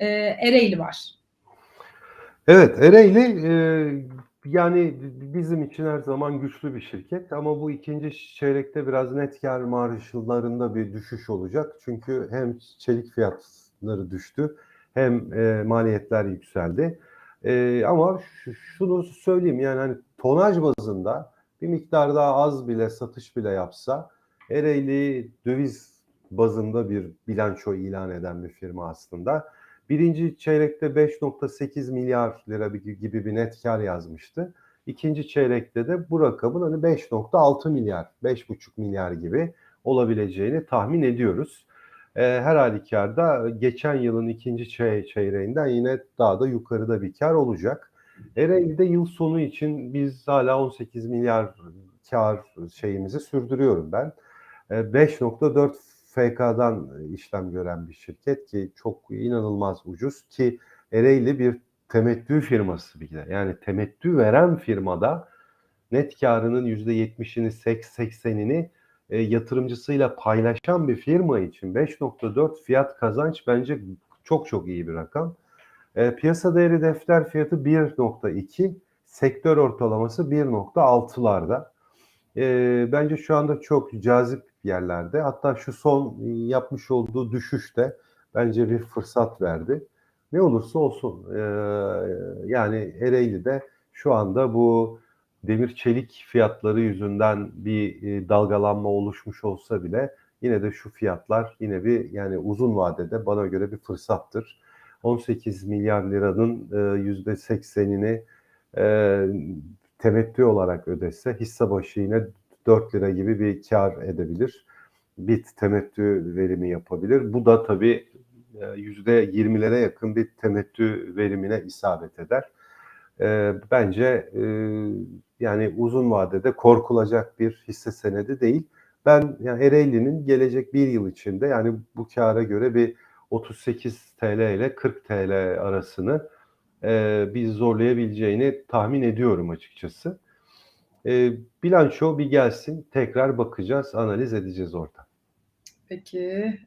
eee, Ereğli var. Evet, Ereğli, eee, yani bizim için her zaman güçlü bir şirket ama bu 2. çeyrekte biraz net kâr marjlarında bir düşüş olacak. Çünkü hem çelik fiyatları düştü hem, eee, maliyetler yükseldi. Eee, ama şunu söyleyeyim, yani, hani, tonaj bazında bir miktar daha az bile satış bile yapsa Ereğli döviz bazında bir bilanço ilan eden bir firma aslında. 1. çeyrekte ₺5.8 bi gibi bir net kâr yazmıştı. 2. çeyrekte de bu rakamın, hani, $5.6 $5.5 gibi olabileceğini tahmin ediyoruz. Eee, her hâlükârda geçen yılın 2. çey çeyreğinden yine daha da yukarıda bir kâr olacak. Ereğli'de yıl sonu için biz hâlâ $18 kâr şeyimizi sürdürüyorum ben. Eee, 5.4 FK'dan işlem gören bir şirket ki çok inanılmaz ucuz ki Ereğli bir temettü firması bir de. Yani temettü veren firmada net kârının %70'ini seks 80'ini, eee, yatırımcısıyla paylaşan bir firma için 5.4 fiyat kazanç bence çok çok iyi bir rakam. Eee, piyasa değeri defter fiyatı 1.2, sektör ortalaması 1.6'larda. Eee, bence şu anda çok cazip yerlerde. Hatta şu son yapmış olduğu düşüş de bence bir fırsat verdi. Ne olursa olsun, eee, yani Ereğli'de şu anda bu demir çelik fiyatları yüzünden bir, iii, dalgalanma oluşmuş olsa bile yine de şu fiyatlar yine bir, yani, uzun vadede bana göre bir fırsattır. $18.000.000'nın, eee, %80'ini, eee, temettü olarak ödese hisse başı yine £4 gibi bir kâr edebilir. Bir temettü verimi yapabilir. Bu da tabii, eee, %20'lere yakın bir temettü verimine isabet eder. Eee, bence, eee, yani, uzun vadede korkulacak bir hisse senedi değil. Ben, yani, Ereğli'nin gelecek 1 yıl içinde, yani, bu kâra göre bir TL 38 ile TL 40 arasını, eee, bir zorlayabileceğini tahmin ediyorum açıkçası. Eee, bilanço bir gelsin, tekrar bakacağız, analiz edeceğiz orada. Peki.